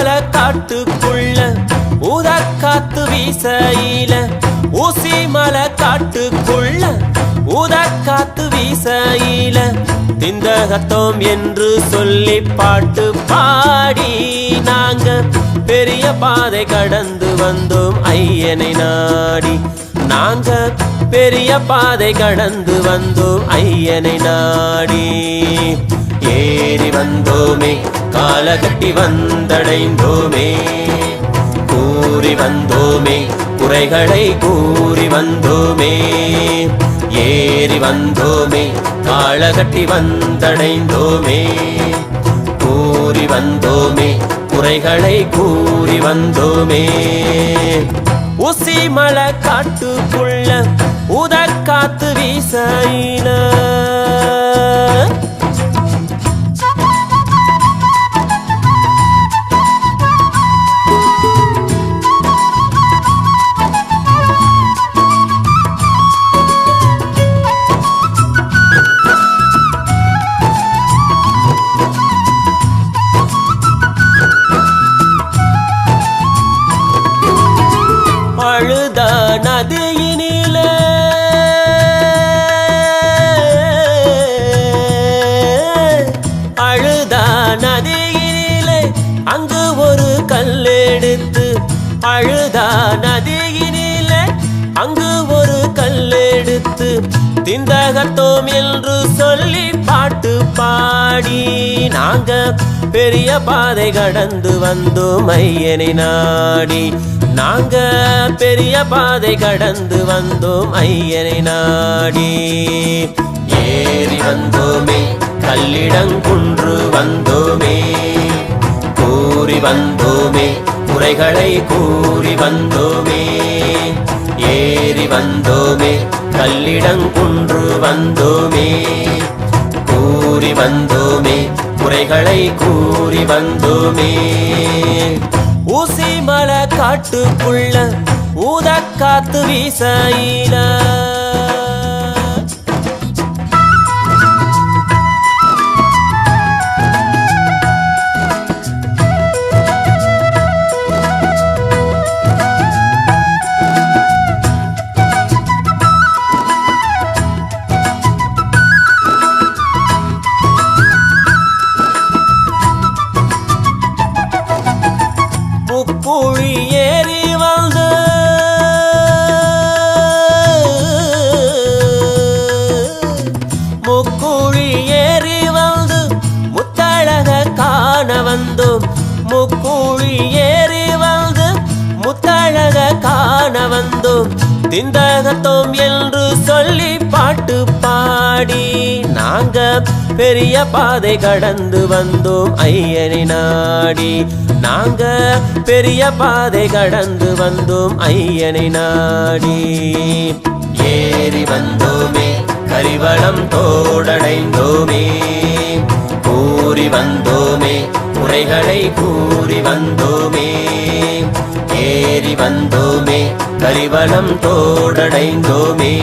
மலை காட்டுக்குள்ள ஊதக்காத்து வீசையில ஊசி மலை காட்டுக்குள்ள ஊதக்காத்து வீசையில திந்தகத்தோம் என்று சொல்லி பாட்டு பாடி நாங்க பெரிய பாதை கடந்து வந்தோம் ஐயனை நாடி. நாங்க பெரிய பாதை கடந்து வந்தோம் ஐயனை நாடி. ஏறி வந்தோமே காலகட்டி வந்தடைந்தோமே. கூறி வந்தோமே. குறைகளை கூறி வந்தோமே. ஏறி வந்தோமே. காலகட்டி வந்தடைந்தோமே. கூறி வந்தோமே. குறைகளை கூறி வந்தோமே. உசி மலை காட்டுக்குள்ள உதக்காத்து வீசையில அழுதா நதியினில? அங்கு ஒரு கல்லெடுத்து திந்தகத்தோம் என்று சொல்லி பாட்டு பாடி நாங்க பெரிய பாதை கடந்து வந்தோம் ஐயனை நாடி. நாங்க பெரிய பாதை கடந்து வந்தோம் ஐயனை நாடி. ஏறி வந்தோமே கல்லிடங்குன்று வந்தோமே கூறி வந்தோமே குறைகளை கூறி வந்தோமே. ஏறி வந்தோமே. கல்லிடங்குன்று வந்தோமே. கூறி வந்தோமே. குறைகளை கூறி வந்தோமே. ஊசி மலை காட்டுக்குள்ள ஊத காத்து வீசையில திந்தகத்தோம் என்று சொல்லி பாட்டு பாடி நாங்க பெரிய பாதை கடந்து வந்தோம் ஐயனை நாடி. நாங்க பெரிய பாதை கடந்து வந்தோம் ஐயனை நாடி. ஏறி வந்தோமே கரிவளம் தோடடைந்தோமே. கூறி வந்தோமே குறைகளை கூறி வந்தோமே. ஏறி வந்தோமே கரிவளம் தோடடைந்தோமே.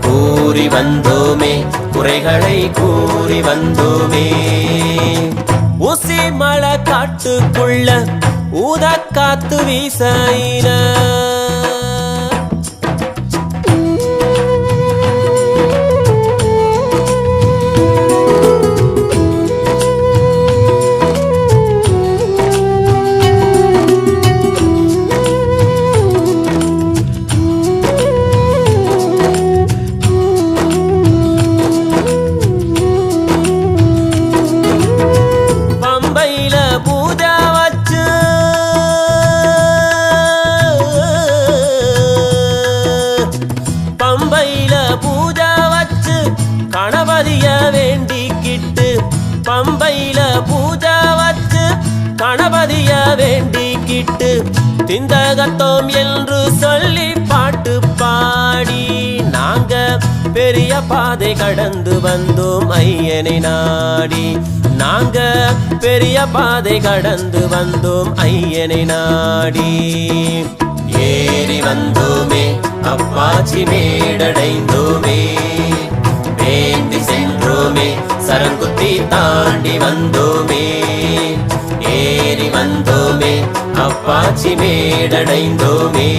கூறி வந்தோமே குறைகளை கூறி வந்தோமே. ஊசி மழை காட்டுக்குள்ள ஊத காத்து பம்பையில பம்பையில பூஜா வச்சு கணபதிய வேண்டிக்கிட்டு திந்தகத்தோம் என்று சொல்லி பாட்டு பாடி நாங்க பெரிய பாதை கடந்து வந்தோம் ஐயனை நாடி. நாங்க பெரிய பாதை கடந்து வந்தோம் ஐயனை நாடி. ஏறி வந்தோமே அப்பாச்சி மேடடைந்தோமே. தாண்டி வந்தோமே ஏறி வந்தோமே அப்பாச்சி மேடடைந்தோமே.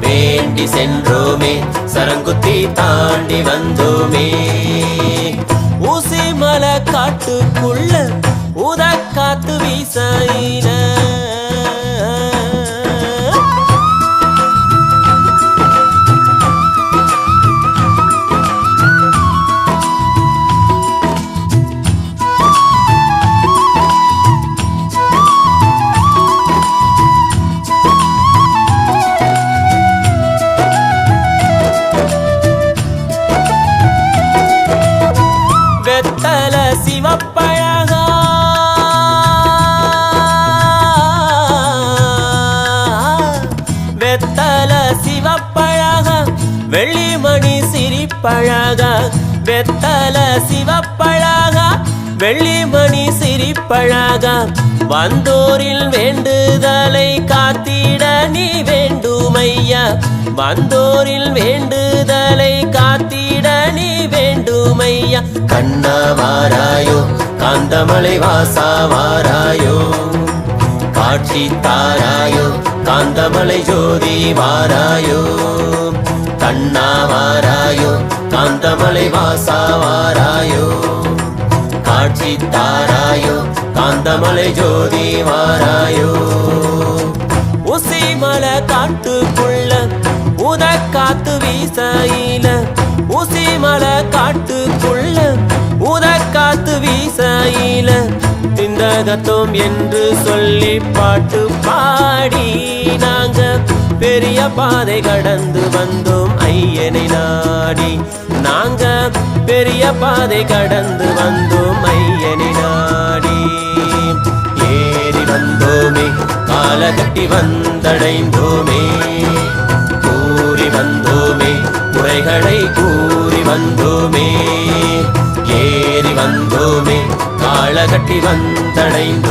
வேண்டி சென்றோமே சரங்குத்தி தாண்டி வந்தோமே. ஊசி மலை காட்டுக்குள்ள உத காத்து வீசையில வெள்ளிமணி சிரிப்பழகா வெத்தல சிவப்பழகா வெள்ளிமணி சிரிப்பழகா. வந்தோரில் வேண்டுதலை காத்திட நீ வேண்டுமையா? வந்தோரில் வேண்டுதலை காத்திட நீ வேண்டுமையா? கண்ணா வாராயோ காந்தமலை வாசா வாராயோ காட்சி தாராயோ காந்தமலை ஜோதி வாராயோ? கண்ணாவாராயோ காந்தமலை வாசாவாராயோ காட்சி தாராயோ காந்தமலை ஜோதி வாராயோ உசிமலை காட்டுக்குள்ள உத காத்து வீசையில. உசிமலை காட்டுக்குள்ள உத காத்து வீசையில. திந்தகத்தோம் என்று சொல்லி பாட்டு பாடி நாங்க பெரிய பாதை கடந்து வந்தோம் ஐயனை நாடி. நாங்க பெரிய பாதை கடந்து வந்தோம் ஐயனை நாடி. ஏறி வந்தோமே காலகட்டி வந்தடைந்தோமே. கூறி வந்தோமே குறைகளை கூறி வந்தோமே. ஏறி வந்தோமே காலகட்டி வந்தடைந்தோம்.